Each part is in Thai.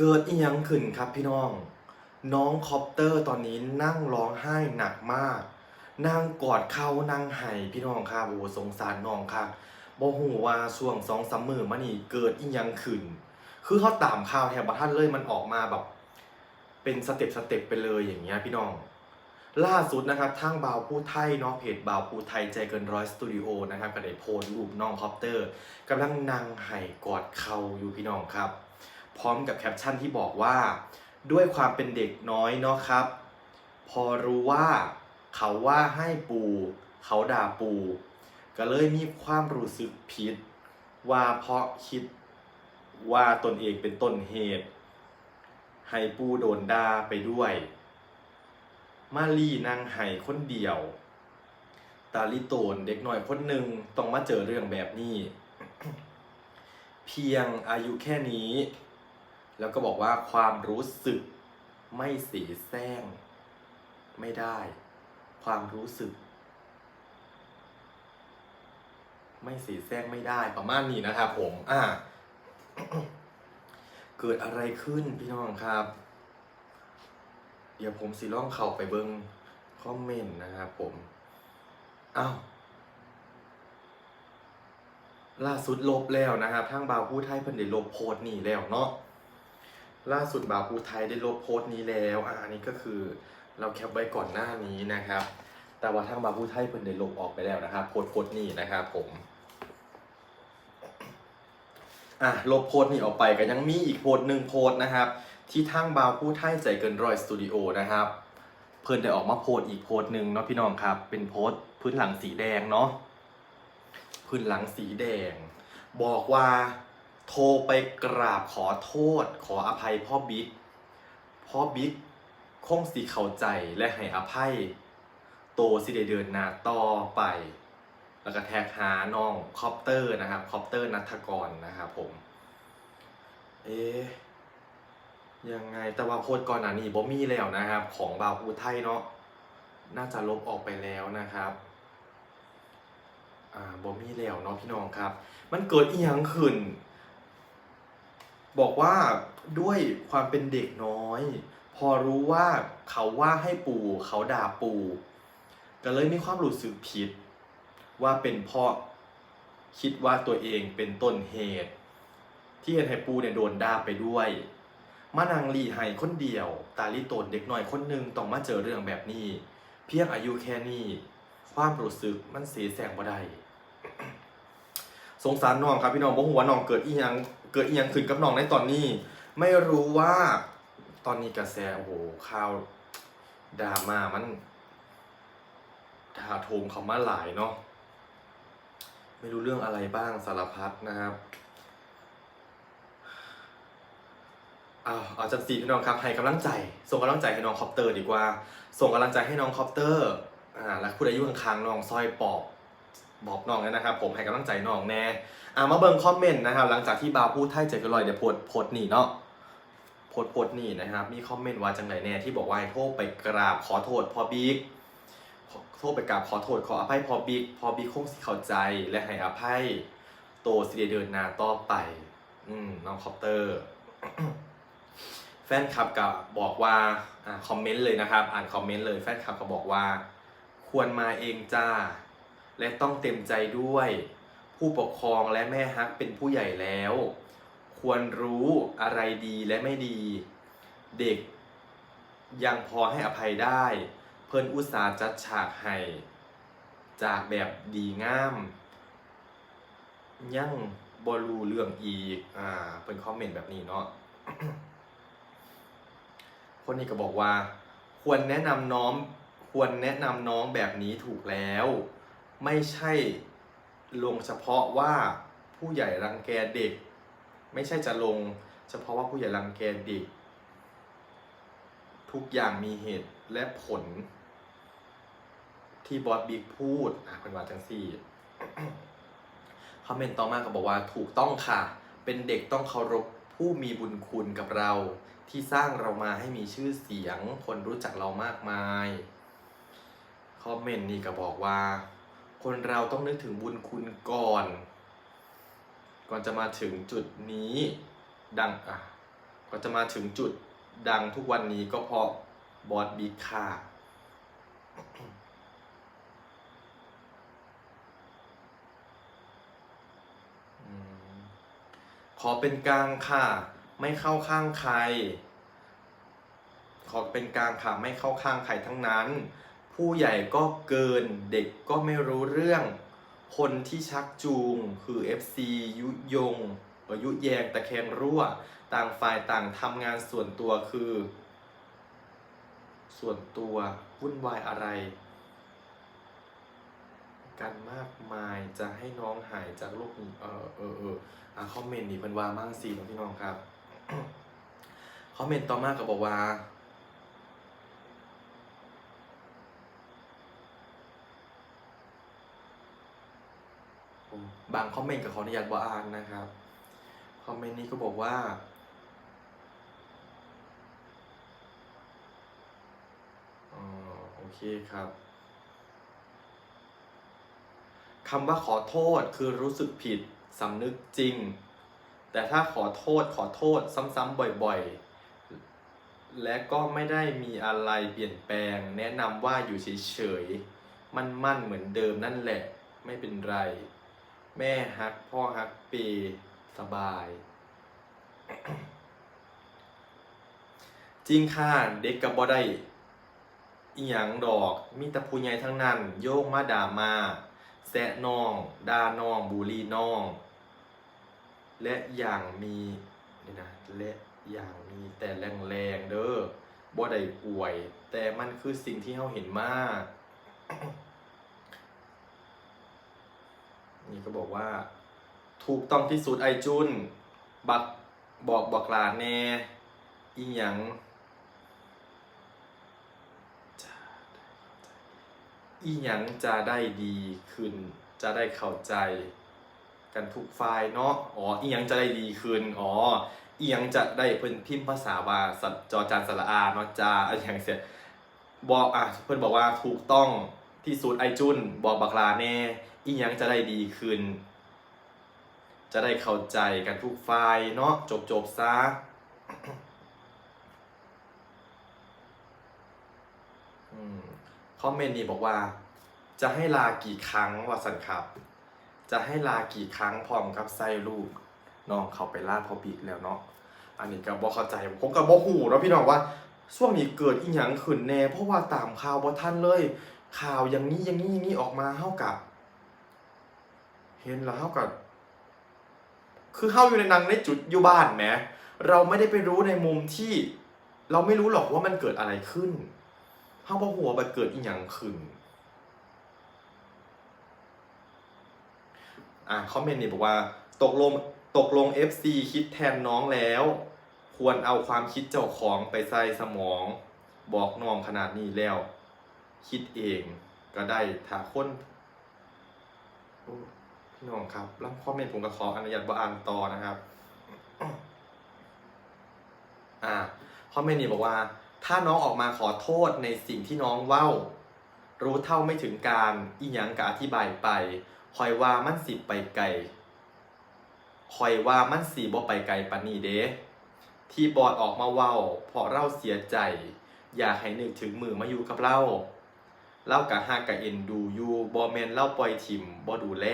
เกิดอีหยังขึ้นครับพี่น้อง น้องคอปเตอร์ตอนนี้นั่งร้องไห้หนักมาก นั่งกอดเขานั่งไห้พี่น้องครับโอ้สงสารน้องครับบ่ฮู้ว่าช่วงสองสามมือมานี่เกิดอีหยังขึ้น คือเขาตามข่าวแถบท่านเลยมันออกมาแบบ เป็นสเต็ปสเต็ปไปเลยอย่างเงี้ยพี่น้อง ล่าสุดนะครับทางบ่าวผู้ไทยเนาะเพจบ่าวผู้ไทยใจเกินร้อยสตูดิโอนะครับก็ได้โพสต์รูปน้องคอปเตอร์กำลังนั่งไห้กอดเขาอยู่พี่น้องครับ พร้อมกับแคปชั่นที่บอกว่า ด้วยความเป็นเด็กน้อยเนาะครับ พอรู้ว่าเขาว่าให้ปู เขาด่าปู ก็เลยมีความรู้สึกผิด ว่าเพราะคิดว่าตนเองเป็นต้นเหตุ ให้ปูโดนด่าไปด้วย มาลีนางไห้คนเดียว ตาลิโตนเด็กน้อยคนหนึ่งต้องมาเจอเรื่องแบบนี้ เพียงอายุแค่นี้ แล้วก็บอกว่าความรู้สึกไม่สีแซงไม่ได้ ความรู้สึก ไม่สีแซงไม่ได้ประมาณนี้นะครับผม อ่า เกิดอะไรขึ้นพี่น้องครับ เดี๋ยวผมสิล่องเข้าไปเบิงคอมเมนต์นะครับผม อ้าวล่าสุดลบแล้วนะครับทางบาวผู้ไทยเพิ่นได้ลบโพสต์นี้แล้วเนาะ ล่าสุดบาปูไทยได้ลบโพสต์นี้แล้วอ่าอันนี้ก็คือเราแคปไว้ก่อนหน้านี้นะครับ แต่ว่าทางบาปูไทยเพิ่นได้ลบออกไปแล้วนะครับโพสต์โพสต์นี้นะครับผมอะลบโพสต์นี้ออกไปก็ยังมีอีกโพสต์หนึ่งโพสต์นะครับ ที่ทางบาวผู้ไทยใจเกินร้อยสตูดิโอนะครับ เพิ่นได้ออกมาโพสต์อีกโพสต์หนึ่งเนาะพี่น้องครับ เป็นโพสต์พื้นหลังสีแดงเนาะพื้นหลังสีแดง บอกว่า โทรไปกราบขอโทษ ขออภัยพ่อบิ๊กพ่อบิ๊กคงสิเข้าใจและให้อภัย โตสิได้เดินหน้าต่อไป แล้วก็แท็กหาน้องคอปเตอร์นะครับคอปเตอร์นัทกรนะครับผม เอ๊ยังไงแต่ว่าโพสต์ก่อนหน้านี้บ่มีแล้วนะครับ ของบาวพูไทยเนาะน่าจะลบออกไปแล้วนะครับอ่าบ่มีแล้วเนาะพี่น้องครับ มันเกิดอีหยังขึ้น บอกว่าด้วยความเป็นเด็กน้อย พอรู้ว่าเขาว่าให้ปู่เขาด่าปู่ก็เลยมีความรู้สึกผิด ว่าเป็นเพราะคิดว่าตัวเองเป็นต้นเหตุ ที่เห็นให้ปูเนี่ยโดนด่าไปด้วยมานางลีไห้คนเดียว ตาลิโตนเด็กน้อยคนหนึ่งต้องมาเจอเรื่องแบบนี้ เพียงอายุแค่นี้ ความรู้สึกมันเสียแสงบ่ได้สงสารน้องครับพี่น้องบ่หัวาน้องเกิดอีหยัง เกิดอีหยังขึ้นกับน้องในตอนนี้ ไม่รู้ว่าตอนนี้กระแสโอ้โหข่าวดราม่ามันถาโถมเขามาหลายเนาะไม่รู้เรื่องอะไรบ้างสารพัดนะครับอาเอาจังสีพี่น้องครับให้กำลังใจ ส่งกำลังใจให้น้องคอปเตอร์ดีกว่า ส่งกำลังใจให้น้องคอปเตอร์อ่าและผู้ใดยู่ข้างๆน้องซอยปอบ บอกน้องเลยนะครับ ผมให้กำลังใจน้องแน่อ่ามาเบิ่งคอมเมนต์นะครับ หลังจากที่บาวพูดไทยเจกันลอยเดี๋ยวโพสต์โพสต์นี่เนาะโพสต์โพสต์นี่นะครับ มีคอมเมนต์ว่าจังไหนแน่ที่บอกว่าให้โทรไปกราบขอโทษพอบิ๊กโทรไปกราบขอโทษขออภัยพอบิ๊กพอบิ๊กคงสิเข้าใจและให้อภัยโตสิเดินหน้าต่อไป อืมน้องคอปเตอร์แฟนคลับกับบอกว่าอ่าคอมเมนต์เลยนะครับ อ่านคอมเมนต์เลยแฟนคลับก็บอกว่า ควรมาเองจ้า และต้องเต็มใจด้วย ผู้ปกครองและแม่ฮักเป็นผู้ใหญ่แล้ว ควรรู้อะไรดีและไม่ดี เด็ก ยังพอให้อภัยได้ เพิ่นอุตส่าห์จัดฉากให้จากแบบดีงาม ยังบรูเรื่องอีก อ่า เป็นคอมเมนต์แบบนี้เนาะ คนนี้ก็บอกว่า ควรแนะนำน้อง ควรแนะนำน้องแบบนี้ถูกแล้ว ไม่ใช่ลงเฉพาะว่าผู้ใหญ่รังแกเด็ก ไม่ใช่จะลงเฉพาะว่าผู้ใหญ่รังแกเด็ก ทุกอย่างมีเหตุและผล ที่บอสบิ๊กพูดอะเป็นว่าจังสี่คอมเมนต์ต่อมาก็บอกว่าถูกต้องค่ะ เป็นเด็กต้องเคารพผู้มีบุญคุณกับเรา ที่สร้างเรามาให้มีชื่อเสียง คนรู้จักเรามากมาย คอมเมนต์นี่ก็บอกว่า คนเราต้องนึกถึงบุญคุณก่อน ก่อนจะมาถึงจุดนี้ดังอะก่อนก็จะมาถึงจุดดังทุกวันนี้ก็เพราะบอสบิ๊กค่ะขอเป็นกลางค่ะ ไม่เข้าข้างใคร ขอเป็นกลางค่ะ ไม่เข้าข้างใครทั้งนั้น ผู้ใหญ่ก็เกินเด็กก็ไม่รู้เรื่อง คนที่ชักจูงคือ FC ยุยงอ่อยุแยงตะแคงรั่ว ต่างฝ่ายต่างทำงานส่วนตัวคือ ส่วนตัววุ่นวายอะไร กันมากมายจะให้น้องหายจากโรคเออเออเอออะคอมเมนต์นี่เป็นว่ามั่งสิพี่น้องครับคอมเมนต์ต่อมาก็บอกว่า บางคอมเมนต์กับขออนุญาตบ่อ่านนะครับคอมเมนต์นี้ก็บอกว่าอ๋อโอเคครับคำว่าขอโทษคือรู้สึกผิดสำนึกจริง แต่ถ้าขอโทษขอโทษซ้ำๆบ่อยๆ และก็ไม่ได้มีอะไรเปลี่ยนแปลง แนะนำว่าอยู่เฉยๆ มั่นๆ เหมือนเดิมนั่นแหละ ไม่เป็นไร แม่ฮัก พ่อฮักเปสบาย จริงค่ะเด็กกับบ่ได้อีหยังดอกมีแต่ผู้ใหญ่ทั้งนั้น โยกมาด่ามา แซะน้องด่าน้องบูลี่น้อง และอย่างมีนี่นะและอย่างมีแต่แรงๆเด้อบ่ได้อวย แต่มันคือสิ่งที่เฮาเห็นมาก นี่ก็บอกว่า ถูกต้องที่สุดไอจุน บักบอกบอกลาแน่อีหยังจะอีหยังจะได้ดีขึ้น จะได้เข้าใจ กันทุกฝ่ายเนาะอ๋ออีหยังจะได้ดีขึ้นอ๋ออีหยังจะได้เพิ่นพิมพ์ภาษาว่าสัจจอจานสระอาเนาะจาอะไรอย่างเสียบอกอะเพิ่นบอกว่าถูกต้องที่สุดไอจุนบอกบักลาแน่ อีหยังจะได้ดีขึ้น จะได้เข้าใจกันทุกฝ่ายเนาะจบจบซะคอมเมนต์นี้บอกว่า จะให้ลากี่ครั้งว่าสันครับ จะให้ลากี่ครั้งพร้อมกับใส่ลูกน้องเขาไปลาพอบิกแล้วเนาะอันนี้ก็บ่เข้าใจผมก็บ่ฮู้เนาะพี่น้องว่าช่วงนี้เกิดอีหยังขึ้นแน่เพราะว่าตามข่าวบ่ทันเลย ข่าวอย่างนี้อย่างนี้อย่างนี้ออกมาเฮากับ เห็นแล้วเฮากับคือเข้าอยู่ในนังในจุดอยู่บ้านแหมเราไม่ได้ไปรู้ในมุมที่ เราไม่รู้หรอกว่ามันเกิดอะไรขึ้นเข้าบ่หัวามันเกิดอีหยังขึ้นอ่าคอมเมนต์นี่บอกว่าตกลงตกลง FC คิดแทนน้องแล้ว ควรเอาความคิดเจ้าของไปใส่สมอง บอกน้องขนาดนี้แล้ว คิดเองก็ได้ถ้าคนโอ้พี่ น้องครับแล้วคอมเมนต์ผมก็ขออนุญาตบ่อ่านต่อนะครับ อ่าคอมเมนต์นี้บอกว่า ถ้าน้องออกมาขอโทษในสิ่งที่น้องเว้า รู้เท่าไม่ถึงการอีหยังกะอธิบายไปคอยว่ามันสิไปไกลคอยว่ามันสีบ่ไปไกลปานนี้เด้ที่บอดออกมาเว้าเพราะเราเสียใจ อยากให้นึกถึงมือมาอยู่กับเราเล่ากะฮักกะเอ็นดูอยู่บอแมนเล่าปล่อยถิมบอดูแล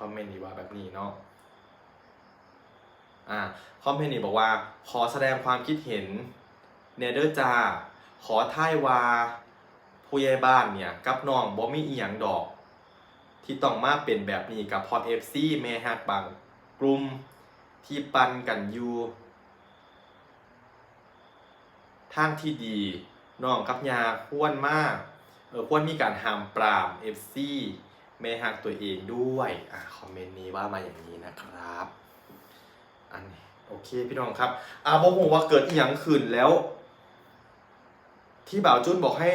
คอมเมนต์นี้ว่าแบบนี้เนาะอ่าคอมเมนต์นี้บอกว่า ขอแสดงความคิดเห็นเนเดอร์จาขอท่ายว่าผู้ใหญ่บ้านเนี่ย กับน้องบ่มีอีหยังดอก ที่ต้องมาเป็นแบบนี้กับพอเอฟซีแม่ฮักบางกลุ่มที่ปันกันอยู่ทางที่ดีน้องกับยาควรมากเออควรมีการห้ามปราม FC แม่ฮักตัวเองด้วยอะคอมเมนต์นี้ว่ามาอย่างนี้นะครับ อันนี้โอเคพี่น้องครับอ่าบอกผมว่าเกิดอีหยังขึ้นแล้ว ที่บ่าวจุนบอกให้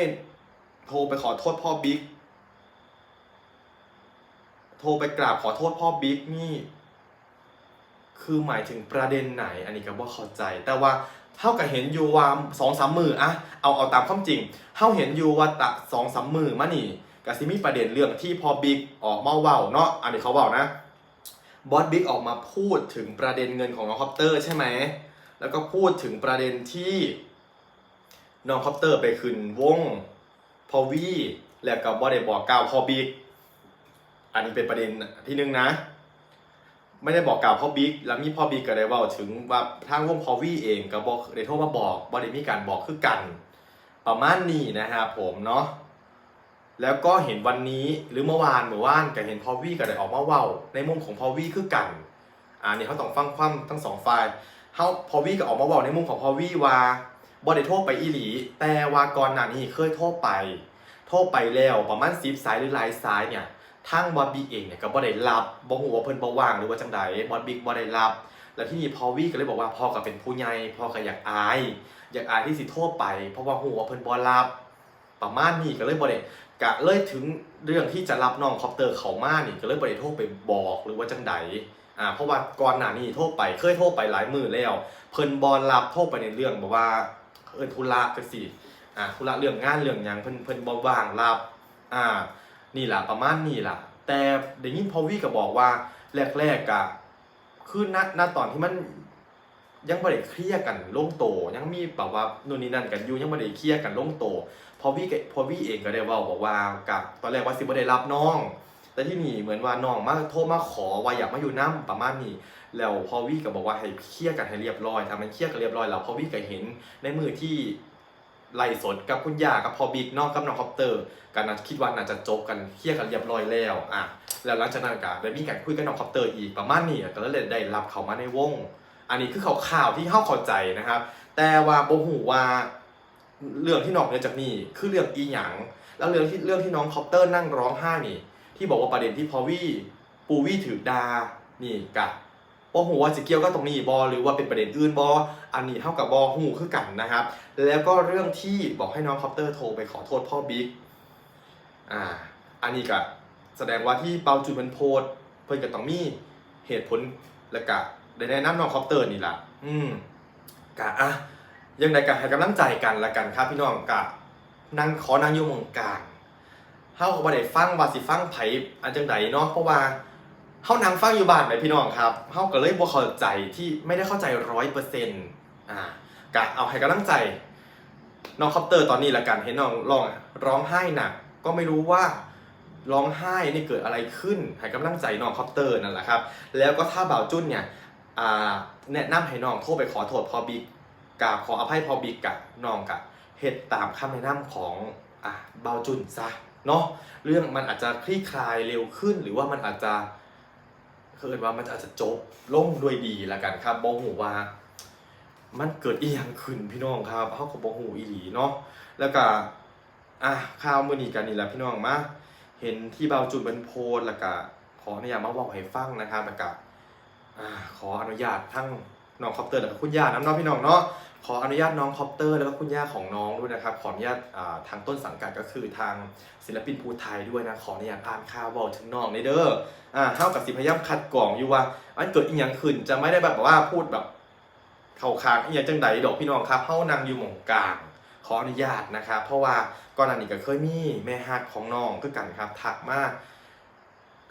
โทรไปขอโทษพ่อบิ๊กโทรไปกราบขอโทษพ่อบิ๊กนี่ คือหมายถึงประเด็นไหน อันนี้ก็บ่เข้าใจ แต่ว่าเท่ากับเห็นอยู่ว่าสองสามมืออะเอาเอาตามความจริงเท่าเห็นอยู่ว่าตะสองสามมือมานี่ ก็สิมีประเด็นเรื่องที่พอบิ๊กออกมาเว้าเนาะอันนี้เขาเว้านะบอสบิ๊กออกมาพูดถึงประเด็นเงินของน้องคอปเตอร์ใช่ไหมแล้วก็พูดถึงประเด็นที่น้องคอปเตอร์ไปขึ้นวงพอวีแล้วก็บ่ได้บอกกล่าวพอบิ๊กอันนี้เป็นประเด็นที่หนึ่งนะ ไม่ได้บอกกล่าวพ่อบิ๊กแล้วมีพ่อบิ๊กก็ได้ว่าถึงว่าทางวงพอวีเองก็บอกได้โทรมาบอกบ่ได้มีการบอกคือกัน ประมาณนี้นะครับผมเนาะ แล้วก็เห็นวันนี้หรือเมื่อวานเมื่อวานก็เห็นพอวี่ก็ได้ออกมาเว้า ในมุมของพอวี่คือกันอ่าเนี่ยเขาต้องฟังความทั้งสองฝ่ายเขาพอวี่ก็ออกมาเว้าในมุมของพอวี่ว่าบ่ได้โทรไปอีหลี แต่ว่าก่อนหน้านี้เคยโทรไป โทรไปแล้วประมาณ10สายหรือหลายสายเนี่ยทางบอดบิ๊กเองเนี่ยก็บ่ได้รับบ่ฮู้ว่าเพิ่นบ่ว่างหรือว่าจังใดบอดบิ๊กบ่ได้รับ แล้วที่นี่พอวี่ก็เลยบอกว่าพ่อก็เป็นผู้ใหญ่พ่อก็อยากอาย อยากอายที่สิโทรไป เพราะว่าฮู้ว่าเพิ่นบ่รับประมาณนี้ก็เลยบ่ได้ กะเลยถึงเรื่องที่จะรับน้องคอปเตอร์เขามานี่ก็เลยได้โทรไปบอกหรือว่าจังใดอ่าเพราะว่าก่อนหน้านี้โทรไปเคยโทรไปหลายมือแล้ว เพิ่นบ่รับโทรไปในเรื่องแบบว่าเอิ้นธุระจังซี่อ่าธุระเรื่องงานเรื่องหยังเพิ่นเพิ่นบ่ว่างรับอ่านี่ล่ะประมาณนี้ล่ะ แต่ได้ยินพอวี่ก็บอกว่าแรกๆกะคือณณตอนที่มันยังไม่ได้เคลียร์กันลงโตวยังมีแบบว่านู่นนี่นั่นกันอยู่ยังไม่ได้เคลียร์กันลงโตว พอวี่ก็พอวี่เองก็ได้ว่าบอกว่ากับตอนแรกว่าสิบ่ได้รับน้อง แต่ที่นี่เหมือนว่าน้องมาโทรมาขอว่าอยากมาอยู่น้ำประมาณนี้แล้วพอวี่ก็บอกว่าให้เคลียร์กันให้เรียบร้อยทำมันเคลียร์กันเรียบร้อยแล้วพอวี่ก็เห็นในมือที่ไล่สดกับคุณย่ากับพอบิ๊กน้องกับน้องคอปเตอร์กันนะคิดว่าน่าจะจบกันเคลียร์กันเรียบร้อยแล้วอะแล้วหลังจากนั้นก็ได้มีการคุยกับน้องคอปเตอร์อีกประมาณนี้ก็เลยได้รับเขามาในวง อันนี้คือข่าวที่เข้าเข้าใจนะครับ แต่ว่าโบหูว่า เรื่องที่นอกเหนือจากนี้คือเรื่องอีหยังแล้วเรื่องที่เรื่องที่น้องคอปเตอร์นั่งร้องไห้นี่ ที่บอกว่าประเด็นที่พอวี่ปูวี่ถือดานี่กะโบหูว่าจะเกียวกับตรงนี้บอหรือว่าเป็นประเด็นอื่นบออันนี้เท่ากับบอหูคือกันนะครับ แล้วก็เรื่องที่บอกให้น้องคอปเตอร์โทรไปขอโทษพ่อบิ๊กอ่าอันนี้ก็แสดงว่าที่เปาจุนเป็นโพสต์เพื่อนก็ต้องมีเหตุผลและกะได้แนะนำน้องคอปเตอร์นี่แหละอืมกะอะ ยังไงกะให้กำลังใจกันละกันครับพี่น้องกะนั่งขอนั่งอยู่มองกลางเฮาก็บ่ได้ฟังว่าสิฟังไผอันจังใดเนาะเพราะว่าเฮานั่งฟังอยู่บ้านไหมพี่น้องครับเฮาก็เลยบ่เข้าใจที่ไม่ได้เข้าใจร้อยเปอร์เซ็นต์อ่ากะเอาให้กำลังใจน้องคอปเตอร์ตอนนี้ละกันเห็นน้องร้องร้องไห้หนักก็ไม่รู้ว่าร้องไห้นี่เกิดอะไรขึ้น ให้กำลังใจน้องคอปเตอร์นั่นแหละครับ แล้วก็ถ้าบ่าวจุ้นเนี่ยอ่าแนะนำให้น้องโทรไปขอโทษพอบิ๊ก กับขออภัยพอบิกกับน้องกับเฮ็ดตามคำแนะนำของอ่าบ่าจุนซะเนาะเรื่องมันอาจจะคลี่คลายเร็วขึ้น หรือว่ามันอาจจะเคิดว่ามันอาจจะจบลงด้วยดีละกันครับบ่หูว่า มันเกิดอีหยังขึ้นพี่น้องครับเฮาก็บ่ฮู้อีหลีเนาะแล้วก็อะข่าวมื้อนี้กันนี่แหละพี่น้องมาเห็นที่เบาจุดเป็นโพสแล้วก็ขออนุญาตมาเว้าให้ฟังนะครับแล้วก็อ่าขออนุญาตทั้งน้องคอปเตอร์แล้วก็คุณย่าน้ำเน้องพี่น้องเนาะ ขออนุญาตน้องคอปเตอร์ แล้วก็คุณย่าของน้องด้วยนะครับ ขออนุญาตทางต้นสังกัดก็คือทางศิลปินภูไทยด้วยนะ ขออนุญาตอ่านข่าวเว้าถึงน้องในเด้ออ่าเฮากับสิพยายามคัดกรองอยู่ว่ามันเกิดอีหยังขึ้นจะไม่ได้แบบว่าพูดแบบเข้าคางอีหยังจังใดดอกพี่น้องครับเฮานั่งอยู่หมองกลางขออนุญาตนะครับเพราะว่าก่อนหน้านี้ก็เคยมีแม่ฮักของน้องคือกันครับทักมา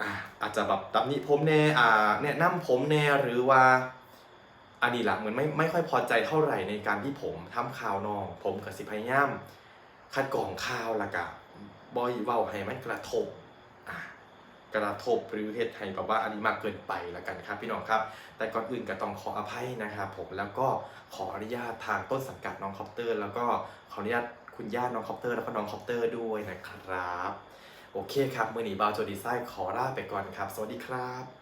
อาอาจจะแบบตำหนิผมแน่อ่าแนะนำผมแน่หรือว่า อันนี้ละเหมือนไม่ไม่ค่อยพอใจเท่าไหร่ในการที่ผมทำข่าวน้อง ผมกับสิพยายามคัดกรองข่าวละกะบอยเว้าให้มันกระทบกระทบหรือเหตุให้แบบว่าอันนี้มากเกินไปละกันครับพี่น้องครับ แต่ก่อนอื่นก็ต้องขออภัยนะครับผมแล้วก็ขออนุญาตทางต้นสังกัดน้องคอปเตอร์ แล้วก็ขออนุญาตคุณย่าน้องคอปเตอร์แล้วก็น้องคอปเตอร์ด้วยนะครับ โอเคครับมือหนีบาวโจดีไซน์ขอลาไปก่อนครับ สวัสดีครับ